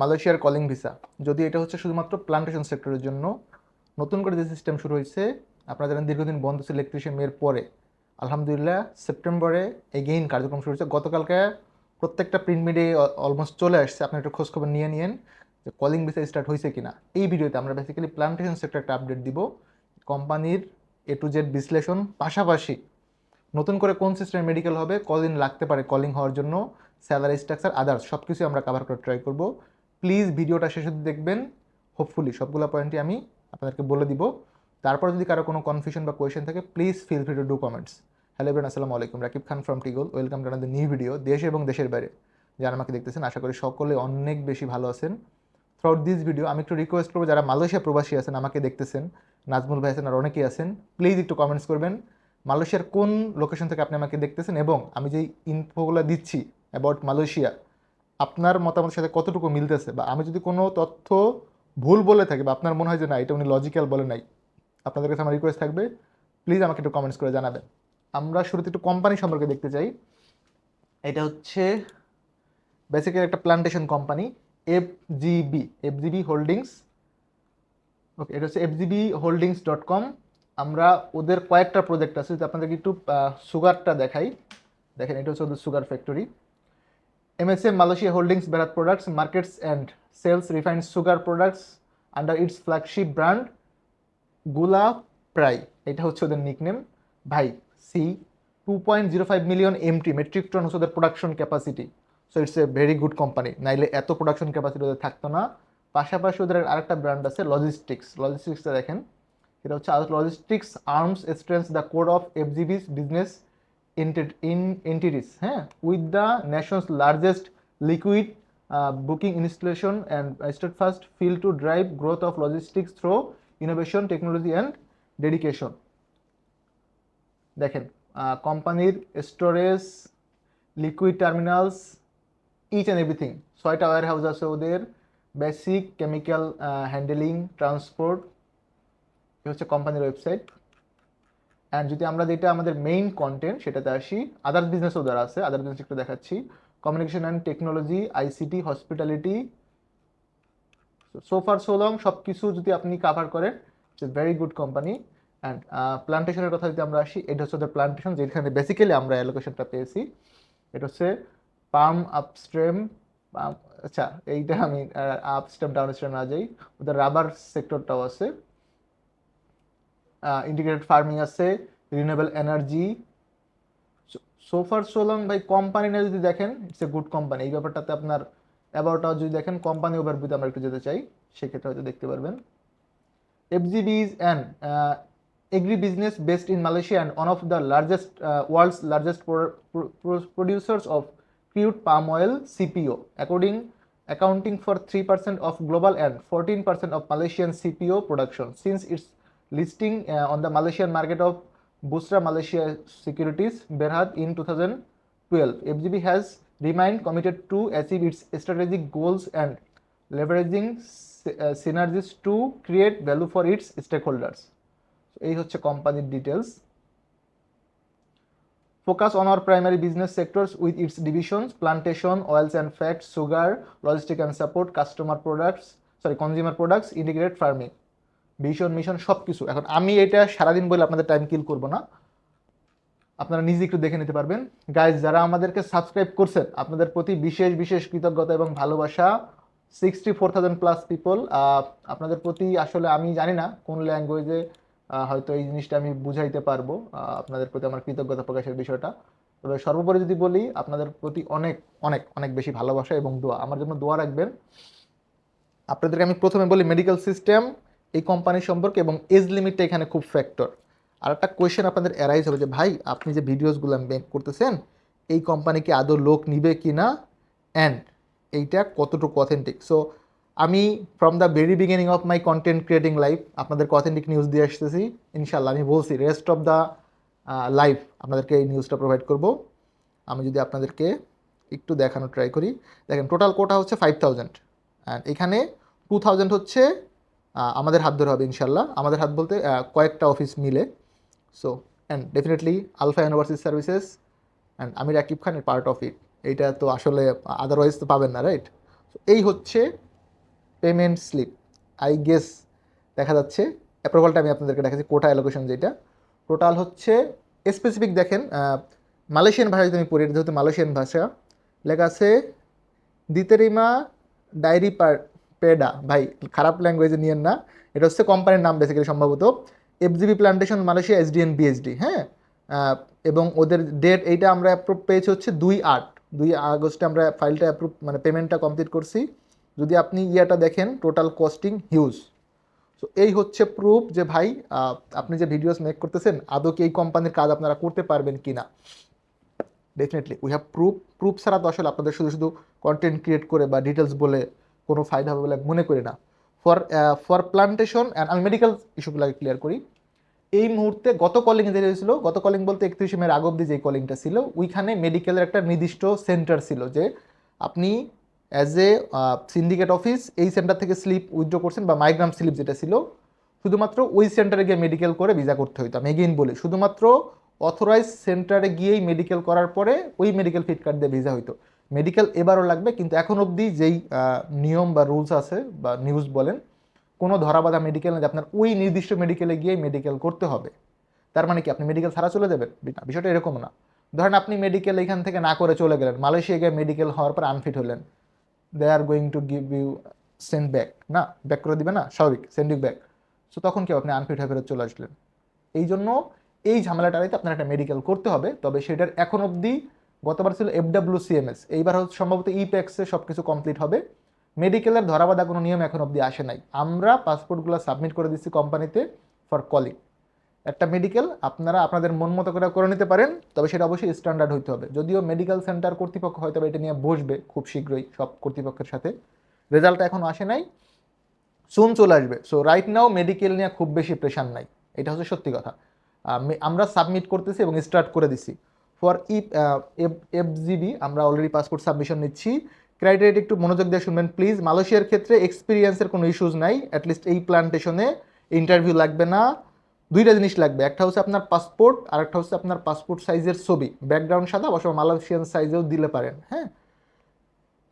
মালয়েশিয়ার calling visa যদি এটা হচ্ছে শুধুমাত্র প্লান্টেশন সেক্টরের জন্য, নতুন করে যে সিস্টেম শুরু হয়েছে, আপনারা জানেন দীর্ঘদিন বন্ধ ছিল ইলেকট্রিশিয়ান মেয়ের পরে। আলহামদুলিল্লাহ, সেপ্টেম্বরে এগেইন কার্যক্রম শুরু হয়েছে। গতকালকে প্রত্যেকটা প্রিন্ট মিডিয়ায় অলমোস্ট চলে আসছে। আপনি একটু খোঁজখবর নিয়ে নিয়েন যে কলিং ভিসা স্টার্ট হয়েছে কিনা। এই ভিডিওতে আমরা বেসিক্যালি প্লান্টেশন সেক্টর একটা আপডেট দিব। কোম্পানির এ টু জেড বিশ্লেষণ পাশাপাশি নতুন করে কোন সিস্টেমে মেডিকেল হবে কদিন লাগতে পারে কলিং হওয়ার জন্য স্যালারি স্ট্রাকচার আদার্স সব কিছু আমরা কভার করে ট্রাই করব। প্লিজ ভিডিওটা শেষ অবধি দেখবেন। হোপফুলি সবগুলো পয়েন্টই আমি আপনাদেরকে বলে দিব। তারপর যদি কারও কোনো কনফিউশন বা কোয়েশন থাকে please feel free to do comments hello everyone আসসালামু আলাইকুম। Rakib Khan from টিগল welcome to another new video দেশ এবং দেশের বাইরে। যারা আমাকে দেখতেছেন, আশা করি সকলে অনেক বেশি ভালো আছেন। থ্রুআউট দিস ভিডিও আমি একটু রিকোয়েস্ট করব, যারা মালয়েশিয়া প্রবাসী আছেন, আমাকে দেখতেছেন। নাজমুল ভাই আছেন আর অনেকেই আছেন। প্লিজ একটু কমেন্টস করবেন। মালয়েশিয়ার কোন লোকেশন থেকে আপনি আমাকে দেখতেছেন? এবং আমি যেই ইনফোগুলো দিচ্ছি অ্যাবাউট মালয়েশিয়া আপনার মতামতের সাথে কতটুকু মিলতেছে? বা আমি যদি কোনো তথ্য ভুল বলে থাকি বা আপনার মনে হয় যে না, এটা উনি লজিক্যাল বলে নাই, আপনাদের কাছে আমার রিকোয়েস্ট থাকবে প্লিজ আমাকে একটু কমেন্টস করে জানাবেন। আমরা শুরুতে একটু কোম্পানি সম্পর্কে দেখতে চাই। এটা হচ্ছে বেসিক্যালি একটা plantation company F GB F GB holdings okay এটা হচ্ছে F GB holdings dot com আমরা ওদের কয়েকটা প্রজেক্ট আছে, যদি আপনাদেরকে একটু সুগারটা দেখাই। দেখেন, এটা হচ্ছে ওদের sugar factory MSM Malaysia Holdings, Bharat Products, markets and sells refined sugar products, under its flagship brand, Gula Prai এটা হচ্ছে ওদের নিকনেম ভাই C two point zero five million MT metric ton হচ্ছে ওদের production capacity so it's a very good company নাইলে এত production capacity ওদের থাকতো না। পাশাপাশি ওদের আরেকটা ব্র্যান্ড আছে লজিস্টিক্স লজিস্টিক্সটা দেখেন, এটা হচ্ছে logistics arms strength the code of FGB's business entities হ্যাঁ? With the nation's largest liquid booking installation and steadfast fill to drive growth of logistics through innovation technology and dedication দেখেন কোম্পানির storage liquid terminals each and everything ছয়টা warehouse আছে ওদের basic chemical handling transport হচ্ছে কোম্পানির website and যদি আমরা যেটা আমাদের মেইন কন্টেন্ট সেটাতে আসি আদার্স বিজনেসও দ্বারা আছে আদার বিজনেস একটু দেখাচ্ছি communication and technology ICT hospitality so far so long সব কিছু যদি আপনি কাভার করেন it's very good company and প্লান্টেশনের কথা যদি আমরা আসি, এটা হচ্ছে ওদের প্লান্টেশন যেখানে বেসিক্যালি আমরা অ্যালোকেশনটা পেয়েছি। এটা হচ্ছে পাম আপস্ট্রেম আচ্ছা এইটা আমি আপস্ট্রেম ডাউন স্ট্রেম না যাই, ওদের রাবার সেক্টরটাও আছে। ইন্টিগ্রেটেড ফার্মিং আছে রিনিউয়েবল এনার্জি সোফার সোলং ভাই কোম্পানি না যদি দেখেন ইটস এ গুড কোম্পানি এই ব্যাপারটাতে আপনার অ্যাবাউটটাও যদি দেখেন কোম্পানি ওভার ওভারভিউতে আমরা একটু যেতে চাই, সেক্ষেত্রে হয়তো দেখতে পারবেন। FGB is an agri business based in Malaysia and one of the largest world's largest producers of crude palm oil CPO according accounting for 3% of global and 14% of Malaysian CPO production since its listing uh, on the Malaysian market of Busra Malaysia Securities Berhad in 2012. FGB has remained committed to achieve its strategic goals and leveraging uh, synergies to create value for its stakeholders. So, এই হচ্ছে কোম্পানির details focus on our primary business sectors with its divisions plantation oils and fats sugar logistic and support customer products sorry consumer products integrated farming vision mission সব কিছু এখন আমি এটা সারাদিন বলে আপনাদের টাইম কিল করব না। আপনারা নিজে একটু দেখে নিতে পারবেন। গাইজ যারা আমাদেরকে সাবস্ক্রাইব করছেন, আপনাদের প্রতি বিশেষ বিশেষ কৃতজ্ঞতা এবং ভালোবাসা sixty four thousand plus people আপনাদের প্রতি আসলে আমি জানি না কোন ল্যাঙ্গুয়েজে হয়তো এই জিনিসটা আমি বুঝাইতে পারব আপনাদের প্রতি আমার কৃতজ্ঞতা প্রকাশের বিষয়টা। তবে সর্বোপরি যদি বলি, আপনাদের প্রতি অনেক অনেক অনেক বেশি ভালোবাসা এবং দোয়া। আমার জন্য দোয়া রাখবেন। আপনাদেরকে আমি প্রথমে বলি মেডিকেল সিস্টেম এই কোম্পানি সম্পর্কে এবং এজ লিমিটটা এখানে খুব ফ্যাক্টর আর একটা কোয়েশ্চেন আপনাদের অ্যারাইজ হবে যে, ভাই, আপনি যে ভিডিওসগুলো মেক করতেছেন, এই কোম্পানিকে আদৌ লোক নিবে কি না? অ্যান্ড এইটা কতটুকু অথেন্টিক সো আমি from the very beginning of my content creating life আপনাদেরকে অথেন্টিক নিউজ দিয়ে আসতেছি। ইনশাল্লাহ আমি বলছি রেস্ট অফ দ্য লাইফ আপনাদেরকে এই নিউজটা প্রোভাইড করব। আমি যদি আপনাদেরকে একটু দেখানো ট্রাই করি। দেখেন টোটাল কোটা হচ্ছে ফাইভ থাউজেন্ড অ্যান্ড এখানে টু থাউজেন্ড হচ্ছে আমাদের হাত ধরে হবে ইনশাল্লাহ আমাদের হাত বলতে কয়েকটা অফিস মিলে। So and definitely alpha university services and Amir Akib Khan এর পার্ট অফ ইট এইটা তো আসলে আদারওয়াইজ তো পাবেন না রাইট এই হচ্ছে পেমেন্ট স্লিপ আই গেস দেখা যাচ্ছে অ্যাপ্রুভালটা আমি আপনাদেরকে দেখাচ্ছি কোটা অ্যালোকেশন যেটা। টোটাল হচ্ছে স্পেসিফিক দেখেন মালয়েশিয়ান ভাষা যদি আমি পড়ি, যেহেতু মালয়েশিয়ান ভাষা, লেখা আছে দিতেরিমা ডায়েরি পার পেডা। ভাই, খারাপ ল্যাঙ্গুয়েজে নিয়েন না। এটা হচ্ছে কোম্পানির নাম বেসিক্যালি সম্ভবত FGB plantation Malaysia SDN BSD হ্যাঁ? এবং ওদের ডেট এইটা আমরা অ্যাপ্রুভ পেয়েছি হচ্ছে দুই আট। দুই আগস্টে আমরা ফাইলটা অ্যাপ্রুভ মানে পেমেন্টটা কমপ্লিট করছি। যদি আপনি ইয়াটা দেখেন টোটাল কস্টিং হিউজ সো এই হচ্ছে প্রুফ যে ভাই আপনি যে ভিডিওস মেক করতেছেন, আদৌ কি এই কোম্পানির কাজ আপনারা করতে পারবেন কি না definitely we have proof proof ছাড়া তো আসলে আপনাদের শুধু শুধু কন্টেন্ট ক্রিয়েট করে বা ডিটেলস বলে কোনো ফায়দা হবে বলে মনে করি না। ফর ফর প্লান্টেশন অ্যান্ড আমি মেডিকেল ইস্যুগুলোকে ক্লিয়ার করি। এই মুহূর্তে গত কলিং যে হয়েছিল, গত কলিং বলতে একত্রিশে মের আগ অব্দি যে কলিংটা ছিল, ওইখানে মেডিকেলের একটা নির্দিষ্ট সেন্টার ছিল যে আপনি অ্যাজ এ সিন্ডিকেট অফিস এই সেন্টার থেকে স্লিপ উইথড্র করছেন বা মাইগ্রাম স্লিপ যেটা ছিল, শুধুমাত্র ওই সেন্টারে গিয়ে মেডিকেল করে ভিসা করতে হইতো। আমি এগেইন বলি, শুধুমাত্র অথরাইজ সেন্টারে গিয়েই মেডিকেল করার পরে ওই মেডিকেল ফিট কার্ড দিয়ে ভিসা হইতো। মেডিকেল এবারও লাগবে, কিন্তু এখন অবধি যেই নিয়ম বা রুলস আছে বা নিউজ বলেন, কোনো ধরাবাধা মেডিকেল না যে আপনার ওই নির্দিষ্ট মেডিকেলে গিয়ে মেডিকেল করতে হবে। তার মানে কি, আপনি মেডিকেল ছাড়া চলে যাবেন? বিষয়টা এরকম না। ধরেন আপনি মেডিকেল এখান থেকে না করে চলে গেলেন, মালয়েশিয়া গিয়ে মেডিকেল হওয়ার পর আনফিট হলেন। They are going to give you send back না? ব্যাক করে দিবে না? স্বাভাবিক সেন্ড ইউ ব্যাক সো তখন কি আপনি আনফিট হয়ে ফেরত চলে আসলেন। এই জন্য এই ঝামেলাটাতে আপনার একটা মেডিকেল করতে হবে, তবে সেটার এখন অবধি গতবার ছিল এফডাব্লিউ সিএমএস এইবার হচ্ছে সম্ভবত ই সব কিছু কমপ্লিট হবে। মেডিকেলের ধরাবাধা কোনো নিয়ম এখন অবধি আসে নাই। আমরা পাসপোর্টগুলো সাবমিট করে দিচ্ছি কোম্পানিতে ফর কলিং একটা মেডিকেল আপনারা আপনাদের মন মতো করে করে নিতে পারেন, তবে সেটা অবশ্যই স্ট্যান্ডার্ড হইতে হবে। যদিও মেডিকেল সেন্টার কর্তৃপক্ষ হয়তো এটা নিয়ে বসবে খুব শীঘ্রই সব কর্তৃপক্ষের সাথে। রেজাল্টটা এখন আসে নাই। সুন চলে আসবে। সো রাইট নাও মেডিকেল নিয়ে খুব বেশি প্রেশার নাই। এটা হচ্ছে সত্যি কথা। আমরা সাবমিট করতেছি এবং স্টার্ট করে দিছি ফর ই এফ জিবি আমরা অলরেডি পাসপোর্ট সাবমিশন নিচ্ছি। ক্রাইটেরিয়া একটু মনোযোগ দিয়ে শুনবেন প্লিজ মালয়েশিয়ার ক্ষেত্রে এক্সপিরিয়েন্সের কোনো ইস্যুজ নাই অ্যাটলিস্ট এই প্লান্টেশনে ইন্টারভিউ লাগবে না। দুইটা জিনিস লাগবে, একটা হচ্ছে আপনার পাসপোর্ট আর একটা হচ্ছে আপনার পাসপোর্ট সাইজের ছবি। ব্যাকগ্রাউন্ড সাদা অবশ্য মালয়েশিয়ান সাইজেও দিলে পারেন হ্যাঁ?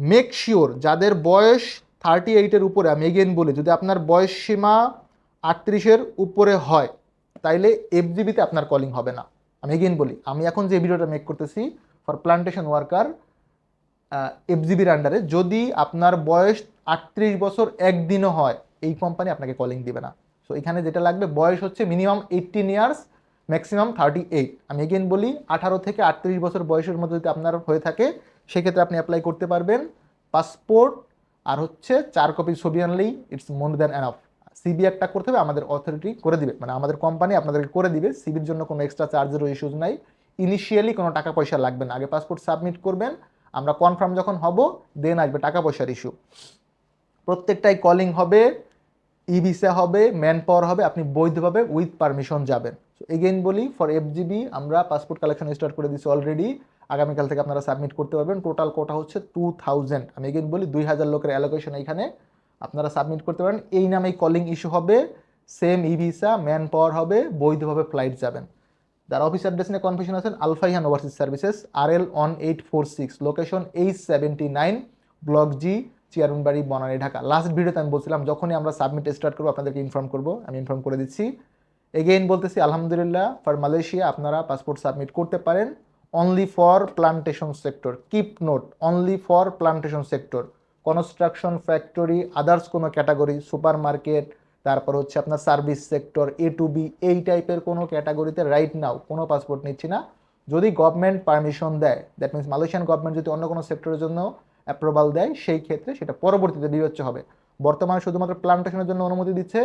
মেক শিওর যাদের বয়স থার্টি এইটের উপরে, আমি এগেন বলি, যদি আপনার বয়স সীমা আটত্রিশের উপরে হয়, তাইলে এফজিবিতে আপনার কলিং হবে না। আমি এগেন বলি, আমি এখন যে ভিডিওটা মেক করতেছি ফর প্লান্টেশন ওয়ার্কার এফজিবির আন্ডারে যদি আপনার বয়স আটত্রিশ বছর একদিনও হয়, এই কোম্পানি আপনাকে কলিং দিবে না। সো এখানে যেটা লাগবে, বয়স হচ্ছে minimum eighteen years maximum thirty eight আমি এগেন বলি, আঠারো থেকে আটত্রিশ বছর বয়সের মধ্যে যদি আপনার হয়ে থাকে, সেক্ষেত্রে আপনি অ্যাপ্লাই করতে পারবেন পাসপোর্ট আর হচ্ছে চার কপি ছবি আনলেই it's more than enough CB একটা করতে হবে, আমাদের অথরিটি করে দিবে। মানে আমাদের কোম্পানি আপনাদেরকে করে দিবে সিবির জন্য কোনো এক্সট্রা চার্জেরও ইস্যুজ নাই। ইনিশিয়ালি কোনো টাকা পয়সা লাগবে না। আগে পাসপোর্ট সাবমিট করবেন, আমরা কনফার্ম যখন হব দেন আসবে টাকা পয়সার ইস্যু প্রত্যেকটাই কলিং হবে ই ভিসা হবে ম্যান পাওয়ার হবে, আপনি বৈধভাবে উইথ পারমিশন যাবেন। সো এগেইন বলি ফর এফজিবি আমরা পাসপোর্ট কালেকশন স্টার্ট করে দিচ্ছি অলরেডি আগামীকাল থেকে আপনারা সাবমিট করতে পারবেন। টোটাল কোটা হচ্ছে টু থাউজেন্ড আমি এগেইন বলি, দুই হাজার লোকের অ্যালোকেশন এখানে আপনারা সাবমিট করতে পারেন। এই নামেই কলিং ইস্যু হবে, same E visa, man power হবে, বৈধভাবে ফ্লাইট যাবেন। যারা অফিস অ্যাড্রেস নিয়ে কনফিউশন আছেন Alfaihan overseas services R L one eight four six, location H seventy nine, block G, Chairmanbari, Banani, Dhaka. Last ভিডিওতে আমি বলছিলাম, যখনই আমরা সাবমিট স্টার্ট করব, আপনাদেরকে ইনফর্ম করব, আমি ইনফর্ম করে দিচ্ছি। এগেইন বলতেছি, আলহামদুলিল্লাহ, ফর মালয়েশিয়া আপনারা পাসপোর্ট সাবমিট করতে পারেন। Only for plantation sector keep note only for plantation sector construction factory others কোনো ক্যাটাগরি সুপার মার্কেট তারপর হচ্ছে আপনার service sector A to B এই টাইপের কোনো ক্যাটাগরিতে রাইট নাও কোনো পাসপোর্ট নিচ্ছি না। যদি গভর্নমেন্ট পারমিশন দেয় দ্যাট মিনস মালয়েশিয়ান গভর্নমেন্ট যদি অন্য কোনো সেক্টরের জন্য অ্যাপ্রুভাল দেয়, সেই ক্ষেত্রে সেটা পরবর্তীতে বিবেচ্য হবে। বর্তমানে শুধুমাত্র প্লান্টেশনের জন্য অনুমতি দিচ্ছে,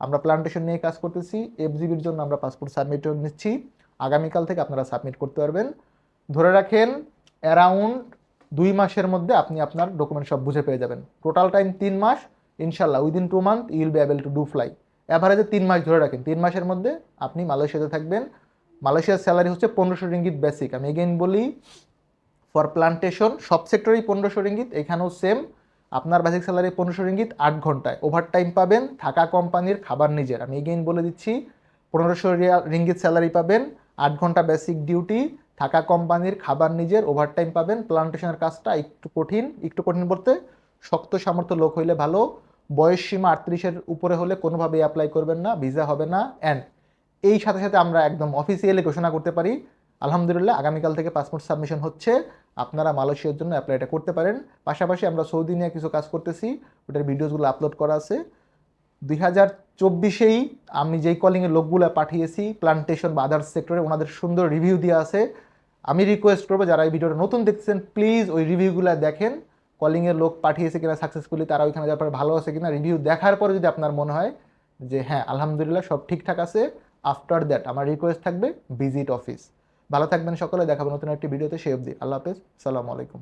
আমরা প্লান্টেশন নিয়ে কাজ করতেছি এফজিবির জন্য আমরা পাসপোর্ট সাবমিট নিচ্ছি। আগামীকাল থেকে আপনারা সাবমিট করতে পারবেন। ধরে রাখেন অ্যারাউন্ড দুই মাসের মধ্যে আপনি আপনার ডকুমেন্ট সব বুঝে পেয়ে যাবেন। টোটাল টাইম তিন মাস ইনশাল্লাহ within two month you'll be able to do fly অ্যাভারেজে তিন মাস ধরে রাখেন। তিন মাসের মধ্যে আপনি মালয়েশিয়াতে থাকবেন। মালয়েশিয়ার স্যালারি হচ্ছে পনেরোশো রিঙ্গিত বেসিক আমি এগেইন বলি ফর প্লান্টেশন সব সেক্টরেই পনেরোশো রিঙ্গিত, এখানেও সেম আপনার বেসিক স্যালারি পনেরোশো রিঙ্গিত আট ঘন্টায়। ওভার টাইম পাবেন, থাকা কোম্পানির খাবার নিজের। আমি এগেইন বলে দিচ্ছি, পনেরোশো রিঙ্গিত স্যালারি পাবেন, আট ঘণ্টা বেসিক ডিউটি থাকা কোম্পানির খাবার নিজের ওভারটাইম পাবেন। প্লান্টেশনের কাজটা একটু কঠিন। একটু কঠিন বলতে শক্ত সামর্থ্য লোক হইলে ভালো। বয়স সীমা আটত্রিশের উপরে হলে কোনোভাবেই অ্যাপ্লাই করবেন না ভিসা হবে না। অ্যান্ড এই সাথে সাথে আমরা একদম অফিসিয়ালি ঘোষণা করতে পারি। আলহামদুলিল্লাহ, আগামীকাল থেকে পাসপোর্ট সাবমিশন হচ্ছে। আপনারা মালয়েশিয়ার জন্য অ্যাপ্লাইটা করতে পারেন। পাশাপাশি আমরা সৌদি নিয়ে কিছু কাজ করতেছি। ওটার ভিডিওসগুলো আপলোড করা আছে। দুই হাজার চব্বিশেই আমি যেই কলিংয়ের লোকগুলো পাঠিয়েছি প্লান্টেশন বা আদার্স সেক্টরে ওনাদের সুন্দর রিভিউ দেওয়া আছে। আমি রিকোয়েস্ট করব, যারা এই ভিডিওটা নতুন দেখছেন প্লিজ ওই রিভিউগুলো দেখেন। কলিংয়ের লোক পাঠিয়েছে কিনা সাকসেসফুলি তারা ওইখানে যাওয়ার পরে ভালো আছে কিনা রিভিউ দেখার পরে যদি আপনার মনে হয় যে হ্যাঁ আলহামদুলিল্লাহ, সব ঠিকঠাক আছে। আফটার দ্যাট আমার রিকোয়েস্ট থাকবে ভিজিট অফিস ভালো থাকবেন সকলে, দেখাবো নতুন একটি ভিডিওতে সে অবধি আল্লাহ হাফেজ, সালামু আলাইকুম।